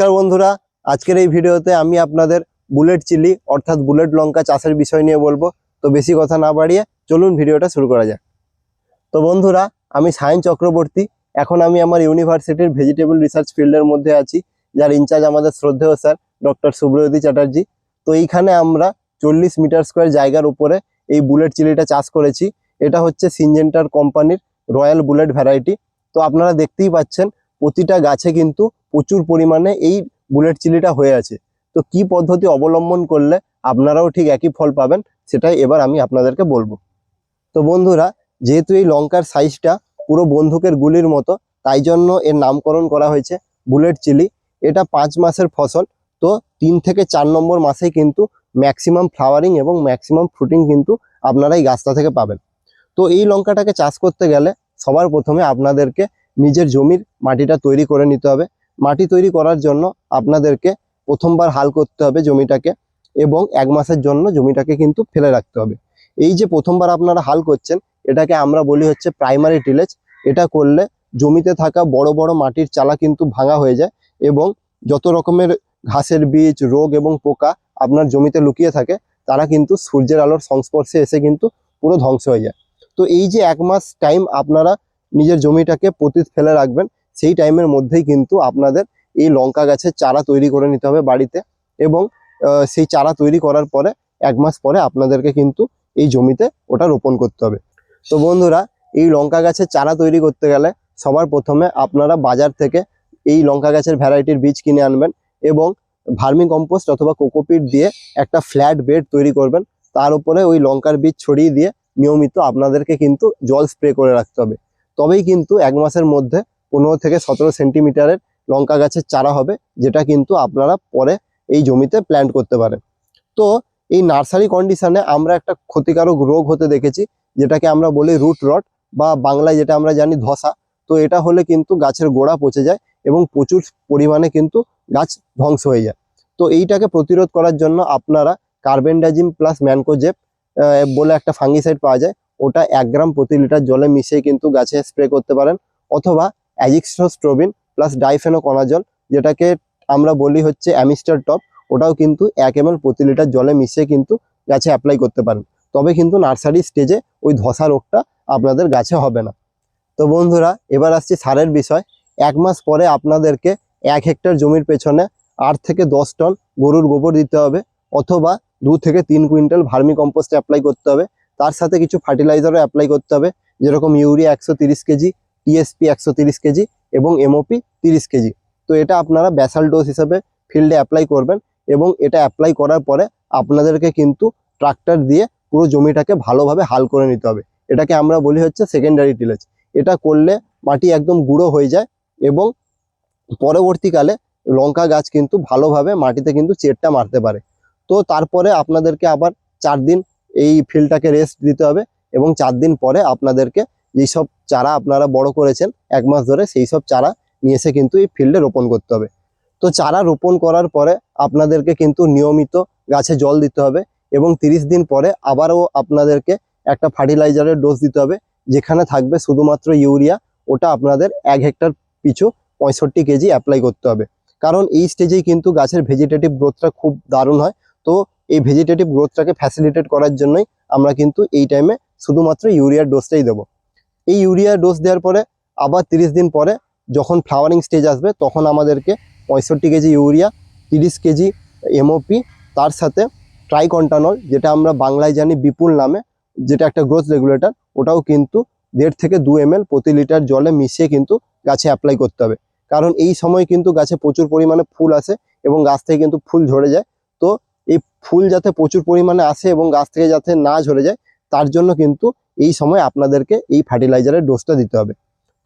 নমস্কার বন্ধুরা, আজকের এই ভিডিওতে আমি আপনাদের বুলেট চিলি, অর্থাৎ বুলেট লঙ্কা চাষের বিষয় নিয়ে বলব। তো বেশি কথা না বাড়িয়ে চলুন ভিডিওটা শুরু করা যাক। তো বন্ধুরা, আমি সায়ন চক্রবর্তী, এখন আমি আমার ইউনিভার্সিটির ভেজিটেবল রিসার্চ ফিল্ডের মধ্যে আছি, যার ইনচার্জ আমাদের শ্রদ্ধেয় স্যার, ডক্টর সুব্রজ্যোতি চ্যাটার্জি। তো এইখানে আমরা চল্লিশ মিটার স্কোয়ার জায়গার উপরে এই বুলেট চিলিটা চাষ করেছি। এটা হচ্ছে সিনজেন্টার কোম্পানির রয়্যাল বুলেট ভ্যারাইটি। তো আপনারা দেখতেই পাচ্ছেন, প্রতিটা গাছে কিন্তু প্রচুর পরিমাণে এই বুলেট চিলিটা হয়ে আছে। তো কি পদ্ধতি অবলম্বন করলে আপনারাও ঠিক একই ফল পাবেন, সেটাই এবার আমি আপনাদেরকে বলব। তো বন্ধুরা, যেহেতু এই লঙ্কার সাইজটা পুরো বন্দুকের গুলির মতো, তাই জন্য এর নামকরণ করা হয়েছে বুলেট চিলি। এটা পাঁচ মাসের ফসল, তো তিন থেকে চার নম্বর মাসেই কিন্তু ম্যাক্সিমাম ফ্লাওয়ারিং এবং ম্যাক্সিমাম ফ্রুটিং কিন্তু আপনারা এই গাছটা থেকে পাবেন। তো এই লঙ্কাটাকে চাষ করতে গেলে সবার প্রথমে আপনাদেরকে নিজের জমির মাটিটা তৈরি করে নিতে হবে। মাটি তৈরি করার জন্য আপনাদেরকে প্রথমবার হাল করতে হবে জমিটাকে এবং এক মাসের জন্য জমিটাকে কিন্তু ফেলে রাখতে হবে। এই যে প্রথমবার আপনারা হাল করছেন, এটাকে আমরা বলি হচ্ছে প্রাইমারি টিলেজ এটা করলে জমিতে থাকা বড় বড় মাটির চালা কিন্তু ভাঙা হয়ে যায় এবং যত রকমের ঘাসের বীজ, রোগ এবং পোকা আপনার জমিতে লুকিয়ে থাকে, তারা কিন্তু সূর্যের আলোর সংস্পর্শে এসে কিন্তু পুরো ধ্বংস হয়ে যায়। তো এই যে এক মাস টাইম আপনারা নিজের জমিটাকে পতিত ফেলে রাখবেন সেই টাইমের মধ্যেই কিন্তু আপনাদের এই লঙ্কা গাছের চারা তৈরি করে নিতে হবে বাড়িতে এবং সেই চারা তৈরি করার পরে এক মাস পরে আপনাদেরকে কিন্তু এই জমিতে ওটা রোপণ করতে হবে। তো বন্ধুরা, এই লঙ্কা গাছের চারা তৈরি করতে গেলে সবার প্রথমে আপনারা বাজার থেকে এই লঙ্কা গাছের ভ্যারাইটির বীজ কিনে আনবেন এবং ভার্মি কম্পোস্ট অথবা কোকোপিট দিয়ে একটা ফ্ল্যাট বেড তৈরি করবেন। তার উপরে ওই লঙ্কার বীজ ছড়িয়ে দিয়ে নিয়মিত আপনাদেরকে কিন্তু জল স্প্রে করে রাখতে হবে। তবেই কিন্তু এক মাসের মধ্যে পনেরো থেকে সতেরো সেন্টিমিটারের লঙ্কা গাছের চারা হবে, যেটা কিন্তু আপনারা পরে এই জমিতে প্ল্যান্ট করতে পারেন। তো এই নার্সারি কন্ডিশনে আমরা একটা ক্ষতিকারক রোগ হতে দেখেছি, যেটাকে আমরা বলি রুট রট বা বাংলায় যেটা আমরা জানি ধসা। তো এটা হলে কিন্তু গাছের গোড়া পচে যায় এবং প্রচুর পরিমাণে কিন্তু গাছ ধ্বংস হয়ে যায়। তো এইটাকে প্রতিরোধ করার জন্য আপনারা কার্বেন্ডাজিম প্লাস ম্যানকোজেপ বলে একটা ফাঙ্গিসাইড পাওয়া যায়। ওটা এক গ্রাম প্রতি লিটার জলে মিশিয়ে কিন্তু গাছে স্প্রে করতে পারেন, অথবা অ্যাজিক্সোস্ট্রোবিন প্লাস ডাইফেনোকনাজল যেটাকে আমরা বলি হচ্ছে অ্যামিস্টার টপ, ওটাও কিন্তু এক এম প্রতি লিটার জলে মিশিয়ে কিন্তু গাছে অ্যাপ্লাই করতে পারেন। তবে কিন্তু নার্সারি স্টেজে ওই ধসা রোগটা আপনাদের গাছে হবে না। তো বন্ধুরা, এবার আসছি সারের বিষয়। এক মাস পরে আপনাদেরকে এক হেক্টর জমির পেছনে আট থেকে দশ টন গরুর গোবর দিতে হবে, অথবা দু থেকে তিন কুইন্টাল ভার্মি কম্পোস্ট অ্যাপ্লাই করতে হবে। তার সাথে কিছু ফার্টিলাইজারও অ্যাপ্লাই করতে হবে, যেরকম ইউরিয়া একশো কেজি টিএসপি একশো তিরিশ কেজি এবং এমওপি তিরিশ কেজি। তো এটা আপনারা ব্যাসাল ডোজ হিসাবে ফিল্ডে অ্যাপ্লাই করবেন এবং এটা অ্যাপ্লাই করার পরে আপনাদেরকে কিন্তু ট্রাক্টর দিয়ে পুরো জমিটাকে ভালোভাবে হাল করে নিতে হবে। এটাকে আমরা বলি হচ্ছে সেকেন্ডারি টিলেজ এটা করলে মাটি একদম গুঁড়ো হয়ে যায় এবং পরবর্তীকালে লঙ্কা গাছ কিন্তু ভালোভাবে মাটিতে কিন্তু চেরটা মারতে পারে। তো তারপরে আপনাদেরকে আবার চার দিন এই ফিল্ডটাকে রেস্ট দিতে হবে এবং চার দিন পরে আপনাদেরকে যেসব চারা আপনারা বড় করেছেন, এক মাস ধরে সেই সব চারা নিয়ে এসে কিন্তু এই ফিল্ডে রোপণ করতে হবে। তো চারা রোপণ করার পরে আপনাদেরকে কিন্তু নিয়মিত গাছে জল দিতে হবে এবং তিরিশ দিন পরে আবারও আপনাদেরকে একটা ফার্টিলাইজারের ডোজ দিতে হবে, যেখানে থাকবে শুধুমাত্র ইউরিয়া, ওটা আপনাদের এক হেক্টর পিছু পঁয়ষট্টি কেজি অ্যাপ্লাই করতে হবে। কারণ এই স্টেজেই কিন্তু গাছের ভেজিটেটিভ গ্রোথটা খুব দারুণ হয়। তো এই ভেজিটেটিভ গ্রোথটাকে ফ্যাসিলিটেট করার জন্যই আমরা কিন্তু এই টাইমে শুধুমাত্র ইউরিয়ার ডোজটাই দেবো। এই ইউরিয়া ডোজ দেওয়ার পরে আবার তিরিশ দিন পরে যখন ফ্লাওয়ারিং স্টেজ আসবে, তখন আমাদেরকে পঁয়ষট্টি কেজি ইউরিয়া তিরিশ কেজি এমওপি তার সাথে ট্রাইকন্টানল যেটা আমরা বাংলায় জানি বিপুল নামে, যেটা একটা গ্রোথ রেগুলেটর ওটাও কিন্তু দেড় থেকে দু এম প্রতি লিটার জলে মিশিয়ে কিন্তু গাছে অ্যাপ্লাই করতে হবে। কারণ এই সময় কিন্তু গাছে প্রচুর পরিমাণে ফুল আসে এবং গাছ থেকে কিন্তু ফুল ঝরে যায়। তো এই ফুল যাতে প্রচুর পরিমাণে আসে এবং গাছ থেকে যাতে না ঝরে যায়, তার জন্য কিন্তু এই সময় আপনাদেরকে এই ফার্টিলাইজারের ডোজটা দিতে হবে।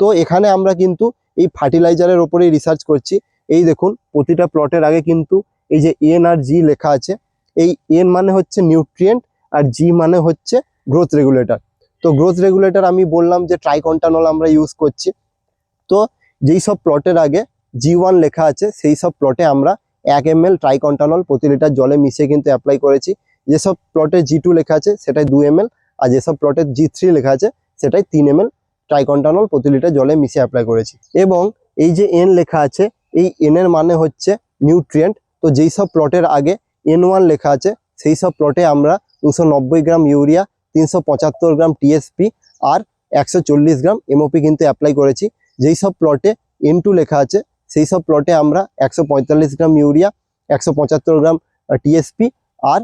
তো এখানে আমরা কিন্তু এই ফার্টিলাইজারের ওপরেই রিসার্চ করছি। এই দেখুন, প্রতিটা প্লটের আগে কিন্তু এই যে এন আর জি লেখা আছে। এই এন মানে হচ্ছে নিউট্রিয়েন্ট আর জি মানে হচ্ছে গ্রোথ রেগুলেটর তো গ্রোথ রেগুলেটর আমি বললাম যে ট্রাইকন্টানল আমরা ইউজ করছি। তো যেই সব প্লটের আগে জি ওয়ান লেখা আছে, সেই সব প্লটে আমরা এক এম এল ট্রাইকন্টানল প্রতি লিটার জলে মিশিয়ে কিন্তু অ্যাপ্লাই করেছি। যেসব প্লটে জি টু লেখা আছে, সেটাই দু এম এল আর যেসব প্লটে জি থ্রি লেখা আছে, সেটাই তিন এম এল ট্রাইকন্টানল প্রতি লিটার জলে মিশিয়ে অ্যাপ্লাই করেছি। এবং এই যে এন লেখা আছে, এই এন এর মানে হচ্ছে নিউট্রিয়েন্ট তো যেই সব প্লটের আগে এন ওয়ান লেখা আছে, সেই সব প্লটে আমরা দুশো গ্রাম ইউরিয়া, তিনশো পঁচাত্তর গ্রাম টিএসপি আর একশো চল্লিশ গ্রাম এমওপি কিন্তু অ্যাপ্লাই করেছি। যেই সব প্লটে এন টু লেখা আছে, সেই সব প্লটে আমরা একশো পঁয়তাল্লিশ গ্রাম ইউরিয়া, একশো পঁচাত্তর গ্রাম টিএসপি আর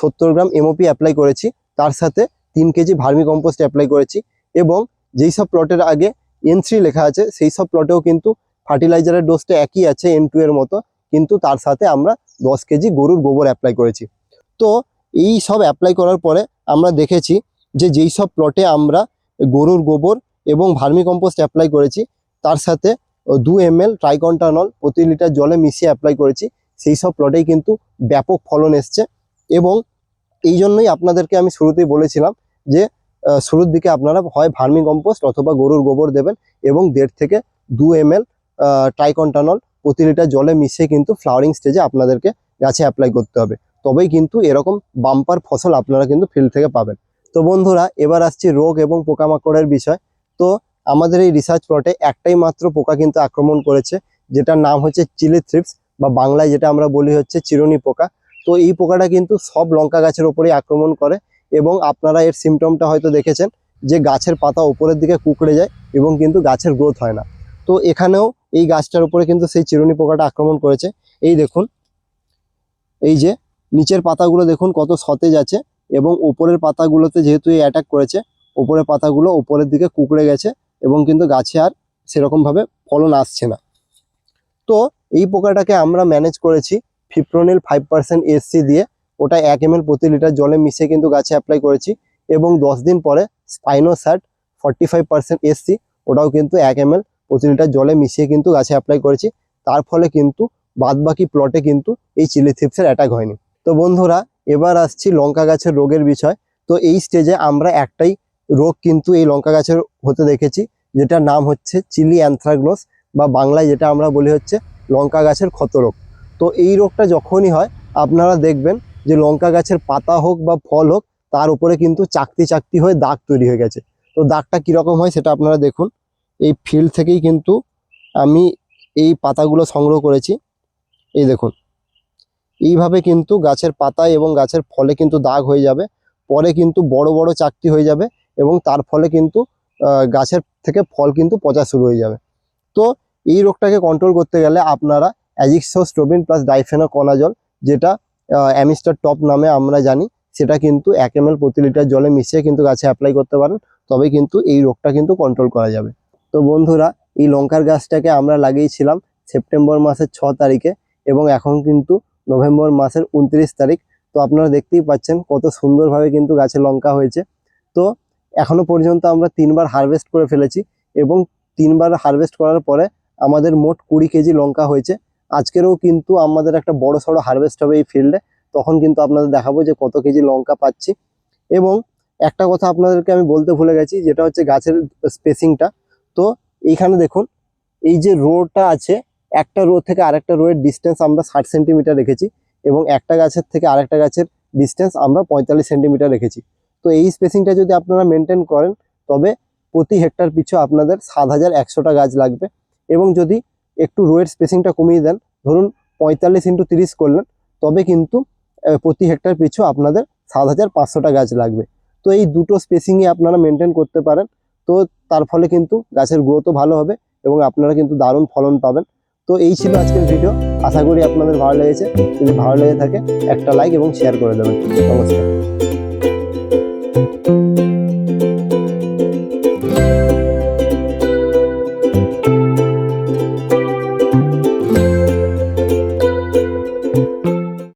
সত্তর গ্রাম এমওপি অ্যাপ্লাই করেছি। তার সাথে তিন কেজি ভার্মি কম্পোস্ট অ্যাপ্লাই করেছি এবং যেই সব প্লটের আগে এন লেখা আছে, সেই সব প্লটেও কিন্তু ফার্টিলাইজারের ডোজটা একই আছে এন এর মতো, কিন্তু তার সাথে আমরা দশ কেজি গরুর গোবর অ্যাপ্লাই করেছি। তো এই সব অ্যাপ্লাই করার পরে আমরা দেখেছি যে যেই সব প্লটে আমরা গরুর গোবর এবং ভার্মি কম্পোস্ট অ্যাপ্লাই করেছি, তার সাথে দু এম এল ট্রাইকন্টানল প্রতি লিটার জলে মিশিয়ে অ্যাপ্লাই করেছি, সেই সব প্লটেই কিন্তু ব্যাপক ফলন এসছে এবং এই জন্যই আপনাদেরকে আমি শুরুতেই বলেছিলাম যে শুরুর দিকে আপনারা হয় ভার্মি কম্পোস্ট অথবা গরুর গোবর দেবেন এবং দেড় থেকে দু এম এল ট্রাইকন্টানল প্রতি লিটার জলে মিশিয়ে কিন্তু ফ্লাওয়ারিং স্টেজে আপনাদেরকে গাছে অ্যাপ্লাই করতে হবে। তবেই কিন্তু এরকম বাম্পার ফসল আপনারা কিন্তু ফিল্ড থেকে পাবেন। তো বন্ধুরা, এবার আসছি রোগ এবং পোকামাকড়ের বিষয়। তো আমাদের এই রিসার্চ প্লটে একটাই মাত্র পোকা কিন্তু আক্রমণ করেছে, যেটার নাম হচ্ছে চিলি থ্রিপস বা বাংলায় যেটা আমরা বলি হচ্ছে চিরুনি পোকা। তো এই পোকাটা কিন্তু সব লঙ্কা গাছের ওপরেই আক্রমণ করে। এবং আপনারা এর সিমটমটা হয়তো দেখেছেন যে গাছের পাতা উপরের দিকে কুকড়ে যায় এবং কিন্তু গাছের গ্রোথ হয় না। তো এখানেও এই গাছটার উপরে কিন্তু সেই চিরুনি পোকাটা আক্রমণ করেছে। এই দেখুন, এই যে নিচের পাতাগুলো দেখুন কত সতেজ আছে এবং উপরের পাতাগুলোতে যেহেতু এই অ্যাটাক করেছে, উপরের পাতাগুলো উপরের দিকে কুকড়ে গেছে এবং কিন্তু গাছে আর সেরকমভাবে ফলন আসছে না। তো এই পোকাটাকে আমরা ম্যানেজ করেছি ফিপ্রোনিল ফাইভ পার্সেন্ট এসসি দিয়ে। ওটা এক এম প্রতি লিটার জলে মিশিয়ে কিন্তু গাছে অ্যাপ্লাই করেছি এবং দশ দিন পরে Spinosad forty five percent SC ওটাও কিন্তু এক এম প্রতি লিটার জলে মিশিয়ে কিন্তু গাছে অ্যাপ্লাই করেছি। তার ফলে কিন্তু বাদবাকি প্লটে কিন্তু এই চিলি থিপসের অ্যাটাক হয়নি। তো বন্ধুরা, এবার আসছি লঙ্কা গাছের রোগের বিষয়। তো এই স্টেজে আমরা একটাই রোগ কিন্তু এই লঙ্কা গাছের হতে দেখেছি, যেটার নাম হচ্ছে চিলি অ্যানথ্রাগনোস বা বাংলায় যেটা আমরা বলি হচ্ছে লঙ্কা গাছের ক্ষত রোগ। তো এই রোগটা যখনই হয়, আপনারা দেখবেন যে লঙ্কা গাছের পাতা হোক বা ফল হোক, তার উপরে কিন্তু চাকতি চাকতি হয়ে দাগ তৈরি হয়ে গেছে। তো দাগটা কীরকম হয় সেটা আপনারা দেখুন। এই ফিল্ড থেকেই কিন্তু আমি এই পাতাগুলো সংগ্রহ করেছি। এই দেখুন। এইভাবে কিন্তু গাছের পাতায় এবং গাছের ফলে কিন্তু দাগ হয়ে যাবে। পরে কিন্তু বড় বড় চাকতি হয়ে যাবে এবং তার ফলে কিন্তু গাছের থেকে ফল কিন্তু পচা শুরু হয়ে যাবে। তো এই রোগটাকে কন্ট্রোল করতে গেলে আপনারা অ্যাজিক্সো অ্যাজিক্সোস্ট্রোবিন প্লাস ডাইফেনোকোনাজল যেটা অ্যামিস্টার টপ নামে আমরা জানি। সেটা কিন্তু এক এম প্রতি লিটার জলে মিশিয়ে কিন্তু গাছে অ্যাপ্লাই করতে পারেন। তবে কিন্তু এই রোগটা কিন্তু কন্ট্রোল করা যাবে। তো বন্ধুরা, এই লঙ্কার গাছটাকে আমরা লাগিয়েছিলাম সেপ্টেম্বর মাসের ছ তারিখে এবং এখন কিন্তু নভেম্বর মাসের উনত্রিশ তারিখ। তো আপনারা দেখতেই পাচ্ছেন কত সুন্দরভাবে কিন্তু গাছে লঙ্কা হয়েছে। তো এখনও পর্যন্ত আমরা তিনবার হারভেস্ট করে ফেলেছি এবং তিনবার হারভেস্ট করার পরে আমাদের মোট কুড়ি কেজি লঙ্কা হয়েছে। আজকেরও কিন্তু আমাদের একটা বড় সড়ো হারভেস্ট হবে এই ফিল্ডে তখন কিন্তু আপনাদের দেখাবো যে কত কেজি লঙ্কা পাচ্ছি। এবং একটা কথা আপনাদেরকে আমি বলতে ভুলে গেছি, যেটা হচ্ছে গাছের স্পেসিংটা তো এইখানে দেখুন, এই যে রোটা আছে, একটা রো থেকে আরেকটা রোয়ের ডিস্টেন্স আমরা ষাট সেন্টিমিটার রেখেছি এবং একটা গাছের থেকে আরেকটা গাছের ডিস্টেন্স আমরা পঁয়তাল্লিশ সেন্টিমিটার রেখেছি। তো এই স্পেসিংটা যদি আপনারা মেনটেন করেন, তবে প্রতি হেক্টর পিছু আপনাদের সাত হাজার একশোটা গাছ লাগবে। এবং যদি একটু রোয়ের স্পেসিংটা কমিয়ে দেন। ধরুন পঁয়তাল্লিশ ইন্টু তিরিশ করলেন, তবে কিন্তু প্রতি হেক্টর পিছু আপনাদের সাত হাজার পাঁচশোটা গাছ লাগবে। তো এই দুটো স্পেসিংই আপনারা মেনটেন করতে পারেন। তো তার ফলে কিন্তু গাছের গ্রোথও ভালো হবে এবং আপনারা কিন্তু দারুণ ফলন পাবেন। তো এই ছিল আজকের ভিডিও আশা করি আপনাদের ভালো লেগেছে। যদি ভালো লেগে থাকে, একটা লাইক এবং শেয়ার করে দেবেন। নমস্কার।